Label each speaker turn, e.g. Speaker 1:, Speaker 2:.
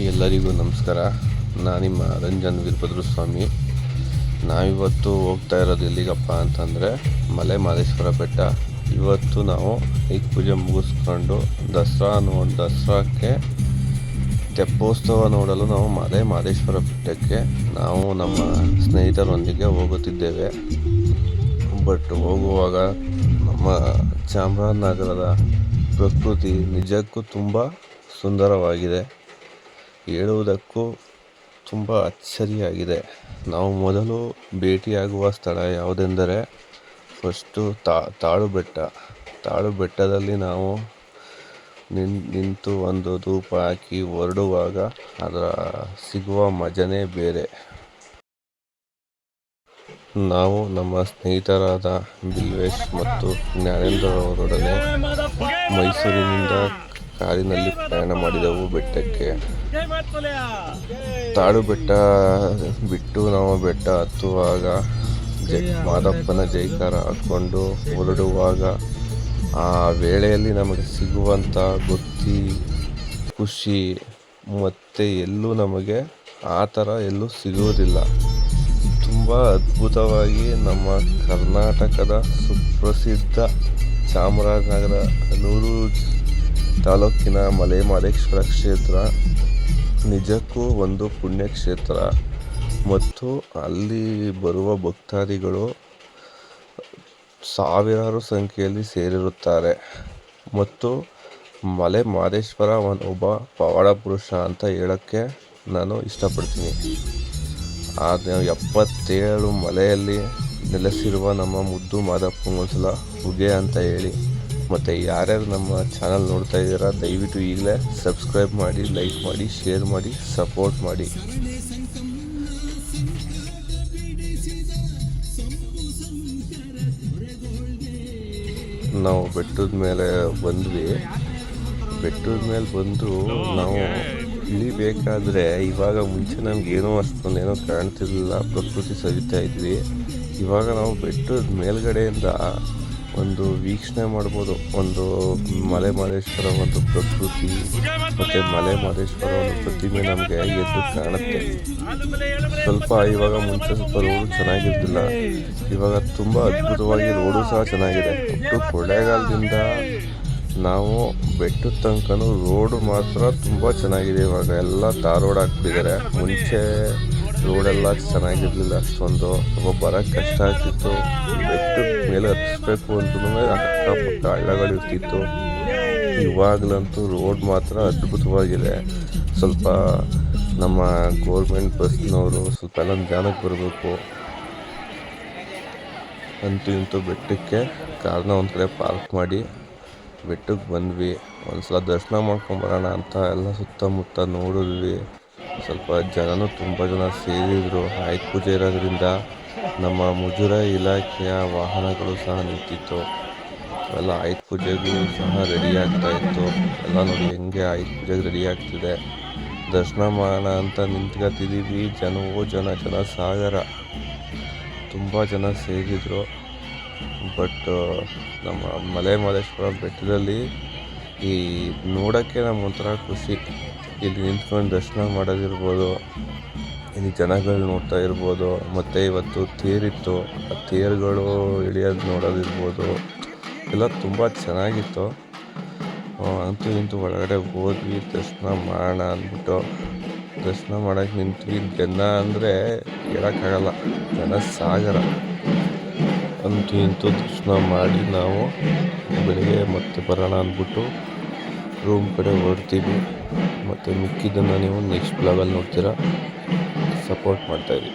Speaker 1: ಎಲ್ಲರಿಗೂ ನಮಸ್ಕಾರ. ನಾನು ನಿಮ್ಮ ರಂಜನ್ ವೀರಭದ್ರ ಸ್ವಾಮಿ ನಾವಿವತ್ತು ಹೋಗ್ತಾ ಇರೋದು ಎಲ್ಲಿಗಪ್ಪ ಅಂತಂದರೆ ಮಲೆ ಮಹದೇಶ್ವರ ಬೆಟ್ಟ. ಇವತ್ತು ನಾವು ಈಗ ಪೂಜೆ ಮುಗಿಸ್ಕೊಂಡು ದಸರಾ ನೋಡಿ ದಸರಾಕ್ಕೆ ತೆಪ್ಪೋತ್ಸವ ನೋಡಲು ನಾವು ಮಲೆ ಮಹದೇಶ್ವರ ಬೆಟ್ಟಕ್ಕೆ ನಾವು ನಮ್ಮ ಸ್ನೇಹಿತರೊಂದಿಗೆ ಹೋಗುತ್ತಿದ್ದೇವೆ. ಬಟ್ ಹೋಗುವಾಗ ನಮ್ಮ ಚಾಮರಾಜನಗರದ ಪ್ರಕೃತಿ ನಿಜಕ್ಕೂ ತುಂಬ ಸುಂದರವಾಗಿದೆ. ಹೇಳುವುದಕ್ಕೂ ತುಂಬ ಅಚ್ಚರಿಯಾಗಿದೆ. ನಾವು ಮೊದಲು ಭೇಟಿಯಾಗುವ ಸ್ಥಳ ಯಾವುದೆಂದರೆ ಫಸ್ಟು ತಾಳು ಬೆಟ್ಟ ತಾಳು ಬೆಟ್ಟದಲ್ಲಿ ನಾವು ನಿನ್, ನಿಂತು ಒಂದು ಧೂಪ ಹಾಕಿ ಹೊರಡುವಾಗ ಅದರ ಸಿಗುವ ಮಜನೇ ಬೇರೆ. ನಾವು ನಮ್ಮ ಸ್ನೇಹಿತರಾದ ಬಿಲ್ವೇಶ್ ಮತ್ತು ಜ್ಞಾನೇಂದ್ರವರೊಡನೆ ಮೈಸೂರಿನಿಂದ ಕಾರಿನಲ್ಲಿ ಪ್ರಯಾಣ ಮಾಡಿದೆವು ಬೆಟ್ಟಕ್ಕೆ. ತಾಳು ಬೆಟ್ಟ, ಬಿಟ್ಟು ನಾವು ಬೆಟ್ಟ ಹತ್ತುವಾಗ ಜೈ ಮಾದಪ್ಪನ ಜೈಕಾರ ಹಾಕ್ಕೊಂಡು ಹೊರಡುವಾಗ ಆ ವೇಳೆಯಲ್ಲಿ ನಮಗೆ ಸಿಗುವಂಥ ಗೊತ್ತಿ ಖುಷಿ ಮತ್ತು ಎಲ್ಲೂ ನಮಗೆ ಆ ಥರ ಎಲ್ಲೂ ಸಿಗುವುದಿಲ್ಲ ತುಂಬ ಅದ್ಭುತವಾಗಿ ನಮ್ಮ ಕರ್ನಾಟಕದ ಸುಪ್ರಸಿದ್ಧ ಚಾಮರಾಜನಗರ, ನೂರು ತಾಲೂಕಿನ ಮಲೆ ಮಹದೇಶ್ವರ ಕ್ಷೇತ್ರ ನಿಜಕ್ಕೂ ಒಂದು ಪುಣ್ಯಕ್ಷೇತ್ರ. ಮತ್ತು ಅಲ್ಲಿ ಬರುವ ಭಕ್ತಾದಿಗಳು ಸಾವಿರಾರು ಸಂಖ್ಯೆಯಲ್ಲಿ ಸೇರಿರುತ್ತಾರೆ. ಮತ್ತು ಮಲೆ ಮಹದೇಶ್ವರ ಒಬ್ಬ ಪವಾಡ ಪುರುಷ ಅಂತ ಹೇಳೋಕ್ಕೆ ನಾನು ಇಷ್ಟಪಡ್ತೀನಿ. ಆ ಎಪ್ಪತ್ತೇಳು ಮಲೆಯಲ್ಲಿ ನೆಲೆಸಿರುವ ನಮ್ಮ ಮುದ್ದು ಮಾದಪ್ಪಂಗೊಂದ್ಸಲ ಹುಗೆ ಅಂತ ಹೇಳಿ. ಮತ್ತು ಯಾರ್ಯಾರು ನಮ್ಮ ಚಾನಲ್ ನೋಡ್ತಾ ಇದ್ದೀರಾ, ದಯವಿಟ್ಟು ಈಗಲೇ ಸಬ್ಸ್ಕ್ರೈಬ್ ಮಾಡಿ ಲೈಕ್ ಮಾಡಿ ಶೇರ್ ಮಾಡಿ ಸಪೋರ್ಟ್ ಮಾಡಿ. ನಾವು ಬೆಟ್ಟದ ಮೇಲೆ ಬಂದ್ವಿ. ಬೆಟ್ಟದ ಮೇಲೆ ಬಂದು ನಾವು ಇಳಿಬೇಕಾದ್ರೆ ಇವಾಗ ಮುಂಚೆ ನಮಗೇನೋ ಅಷ್ಟೊಂದು ಏನೋ ಕಾಣ್ತಿರ್ಲಿಲ್ಲ. ಪ್ರಕೃತಿ ಸವಿತಾ ಇದ್ವಿ. ಇವಾಗ ನಾವು ಬೆಟ್ಟದ ಮೇಲ್ಗಡೆಯಿಂದ ಒಂದು ವೀಕ್ಷಣೆ ಮಾಡ್ಬೋದು, ಒಂದು ಮಲೆ ಮಹದೇಶ್ವರ ಒಂದು ಪ್ರಕೃತಿ ಮತ್ತು ಮಲೆ ಮಹದೇಶ್ವರ ಒಂದು ಪ್ರತಿಮೆ ನಮಗೆ ಎದ್ದು ಕಾಣುತ್ತೆ. ಸ್ವಲ್ಪ ಇವಾಗ ಮುಂಚೆ ಸ್ವಲ್ಪ ರೋಡು ಚೆನ್ನಾಗಿರ್ತಿಲ್ಲ. ಇವಾಗ ತುಂಬ ಅದ್ಭುತವಾಗಿ ರೋಡು ಸಹ ಚೆನ್ನಾಗಿದೆ. ಒಟ್ಟು ನಾವು ಬೆಟ್ಟದ ತನಕ ರೋಡು ಮಾತ್ರ ತುಂಬ ಚೆನ್ನಾಗಿದೆ ಇವಾಗ. ಎಲ್ಲ ರೋಡ್ ಹಾಕ್ಬಿಟ್ಟಿದ್ದಾರೆ. ಮುಂಚೆ ರೋಡೆಲ್ಲ ಚೆನ್ನಾಗಿರಲಿಲ್ಲ. ಅಷ್ಟೊಂದು ಸ್ವಲ್ಪ ಬರೋಕ್ಕೆ ಕಷ್ಟ ಆಗ್ತಿತ್ತು. ಬೆಟ್ಟದ ಮೇಲೆ ಹತ್ತಿಸ್ಬೇಕು ಅಂತಲೂ ಅಕ್ಕಪಕ್ಕ ಹಳ್ಳಗಳು ಇರ್ತಿತ್ತು. ಇವಾಗಲಂತೂ ರೋಡ್ ಮಾತ್ರ ಅದ್ಭುತವಾಗಿದೆ. ಸ್ವಲ್ಪ ನಮ್ಮ ಗೋರ್ಮೆಂಟ್ ಬಸ್ನವರು ಸ್ವಲ್ಪ ಎಲ್ಲ ಜ್ಞಾನಕ್ಕೆ ಬರಬೇಕು. ಅಂತೂ ಇಂತೂ ಬೆಟ್ಟಕ್ಕೆ ಕಾರ್ನ ಒಂದು ಕಡೆ ಪಾರ್ಕ್ ಮಾಡಿ ಬೆಟ್ಟಕ್ಕೆ ಬಂದ್ವಿ. ಒಂದು ಸಲ ದರ್ಶನ ಮಾಡ್ಕೊಂಬರೋಣ ಅಂತ ಎಲ್ಲ ಸುತ್ತಮುತ್ತ ನೋಡಿದ್ವಿ. ಸ್ವಲ್ಪ ಜನನೂ ತುಂಬ ಜನ ಸೇರಿದರು. ಆಯುಧ ಪೂಜೆ ಇರೋದ್ರಿಂದ ನಮ್ಮ ಮುಜುರಾಯಿ ಇಲಾಖೆಯ ವಾಹನಗಳು ಸಹ ನಿಂತಿತ್ತು. ಎಲ್ಲ ಆಯುಧ ಪೂಜೆಗೂ ಸಹ ರೆಡಿ ಆಗ್ತಾ ಇತ್ತು. ಎಲ್ಲ ನೋಡಿ ಹೆಂಗೆ ಆಯುಧ ಪೂಜೆಗೆ ರೆಡಿ ಆಗ್ತಿದೆ. ದರ್ಶನ ಮಾಡೋಣ ಅಂತ ನಿಂತ್ಕೊತಿದ್ದೀವಿ ಜನವೋ ಜನ ಜನ ಸಾಗರ. ತುಂಬ ಜನ ಸೇರಿದರು. ಬಟ್, ನಮ್ಮ ಮಲೆ ಮಹದೇಶ್ವರ ಬೆಟ್ಟದಲ್ಲಿ ಈ ನೋಡೋಕ್ಕೆ ನಮ್ಗೊಂಥರ ಖುಷಿ. ಇಲ್ಲಿ ನಿಂತ್ಕೊಂಡು ದರ್ಶನ ಮಾಡೋದಿರ್ಬೋದು. ಇಲ್ಲಿ ಜನಗಳು ನೋಡ್ತಾ ಇರ್ಬೋದು. ಮತ್ತು ಇವತ್ತು ತೇರಿತ್ತು ಆ ತೇರುಗಳು ಇಳಿಯೋದು ನೋಡೋದಿರ್ಬೋದು. ಎಲ್ಲ ತುಂಬ ಚೆನ್ನಾಗಿತ್ತು. ಅಂತೂ ಇಂತೂ ಒಳಗಡೆ ಹೋದ್ವಿ, ದರ್ಶನ ಮಾಡೋಣ ಅಂದ್ಬಿಟ್ಟು. ದರ್ಶನ ಮಾಡೋಕ್ಕೆ ನಿಂತ್ವಿ. ಜನ ಅಂದರೆ ಹೇಳೋಕ್ಕಾಗಲ್ಲ. ಜನ ಸಾಗರ. ಅಂತೂ ಇಂತೂ ದರ್ಶನ ಮಾಡಿ ನಾವು ಬೆಳಿಗ್ಗೆ ಮತ್ತೆ ಬರೋಣ ಅಂದ್ಬಿಟ್ಟು ರೂಮ್ ಕಡೆ ಹೊರಡ್ತೀವಿ. ಮತ್ತು ಮಿಕ್ಕಿದ್ದನ್ನು ನೀವು ನೆಕ್ಸ್ಟ್ ಬ್ಲಾಗಲ್ಲಿ ನೋಡ್ತೀರಾ. ಸಪೋರ್ಟ್ ಮಾಡ್ತಾಯಿರಿ